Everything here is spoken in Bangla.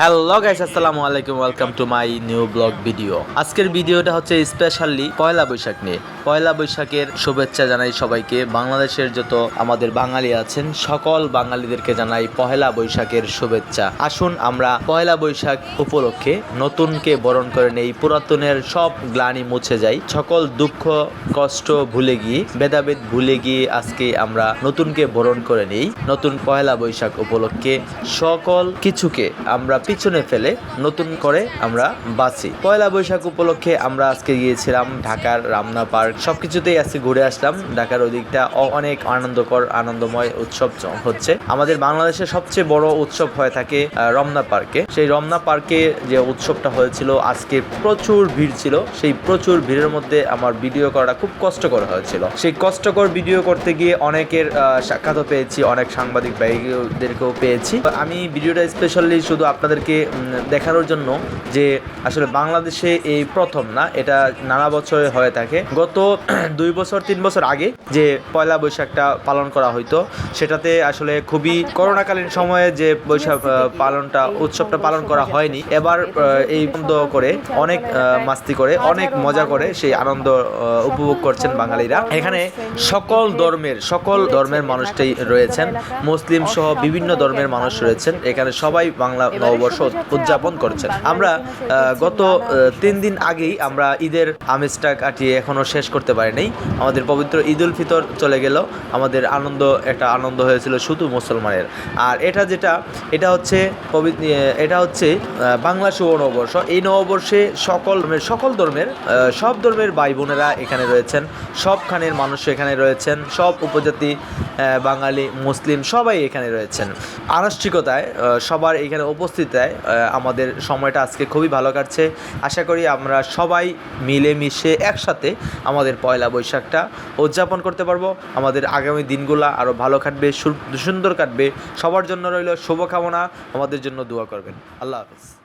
হ্যালো গাইস আসসালামু আলাইকুম welcome to my new vlog video আজকের ভিডিওটা হচ্ছে স্পেশালি পয়লা বৈশাখ নিয়ে। পয়লা বৈশাখের শুভেচ্ছা জানাই সবাইকে। বাংলাদেশের যত আমাদের বাঙালি আছেন, সকল বাঙালিদেরকে জানাই পয়লা বৈশাখের শুভেচ্ছা। আসুন আমরা পয়লা বৈশাখ উপলক্ষে নতুনকে বরণ করে নেই, পুরাতনের সব গ্লানি মুছে যাই। সকল দুঃখ, কষ্ট ভুলে গিয়ে, ভেদাভেদ ভুলে গিয়ে আজকে আমরা নতুনকে বরণ করে নেই। নতুন পয়লা বৈশাখ উপলক্ষে সকল কিছুকে আমরা পিছনে ফেলে নতুন করে আমরা বাঁচি। পয়লা বৈশাখ উপলক্ষে আমরা আজকে গিয়েছিলাম ঢাকার রামনা পার্ক। সবকিছুতেই আজকে ঘুরে আসলাম। ঢাকার ওই দিকটা অনেক আনন্দকর, আনন্দময় উৎসব হচ্ছে। আমাদের বাংলাদেশের সবচেয়ে বড় উৎসব হয়ে থাকে রমনা পার্কে। সেই রমনা পার্কে যে উৎসবটা হয়েছিল, আজকে প্রচুর ভিড় ছিল। সেই প্রচুর ভিড়ের মধ্যে আমার ভিডিও করাটা খুব কষ্টকর হয়েছিল। সেই কষ্টকর ভিডিও করতে গিয়ে অনেকের সাক্ষাৎও পেয়েছি, অনেক সাংবাদিক ভাইদেরকেও পেয়েছি। আমি ভিডিওটা স্পেশালি শুধু আপনাদেরকে দেখানোর জন্য যে আসলে বাংলাদেশে এই প্রথম না, এটা নানা বছরে হয়ে থাকে। গত দুই বছর, তিন বছর আগে যে পয়লা বৈশাখটা পালন করা হইতো, সেটাতে আসলে খুবই করোনাকালীন সময়ে যে বৈশাখ পালনটা, উৎসবটা পালন করা হয়নি, এবার এই বন্ধ করে, অনেক মাস্তি করে, অনেক মজা করে সেই আনন্দ উপভোগ করছেন বাঙালিরা। এখানে সকল ধর্মের সকল ধর্মের মানুষটাই রয়েছেন, মুসলিম সহ বিভিন্ন ধর্মের মানুষ রয়েছেন, এখানে সবাই বাংলা নববর্ষ উদযাপন করছেন। আমরা গত তিন দিন আগেই আমরা ঈদের আমেজটা কাটিয়ে এখনও শেষ করতে পারিনি। আমাদের পবিত্র ঈদ উল ফিতর চলে গেল। আমাদের আনন্দ, একটা আনন্দ হয়েছিল শুধু মুসলমানের। আর এটা যেটা, এটা হচ্ছে পবি- এটা হচ্ছে বাংলা শুভ নববর্ষ এই নববর্ষে সকল সকল ধর্মের সব ধর্মের ভাই বোনেরা এখানে রয়েছেন। সবখানের মানুষ এখানে রয়েছেন। সব উপজাতি বাঙালি, মুসলিম সবাই এখানে রয়েছেন। আনুষ্ঠানিকতায় সবার এখানে উপস্থিতায় আমাদের সময়টা আজকে খুবই ভালো কাটছে। আশা করি আমরা সবাই মিলেমিশে একসাথে আমাদের পয়লা বৈশাখটা উদযাপন করতে পারব। আমাদের আগামী দিনগুলো আরও ভালো কাটবে সুন্দর কাটবে। সবার জন্য রইল শুভকামনা। আমাদের জন্য দোয়া করবেন। আল্লাহ হাফিজ।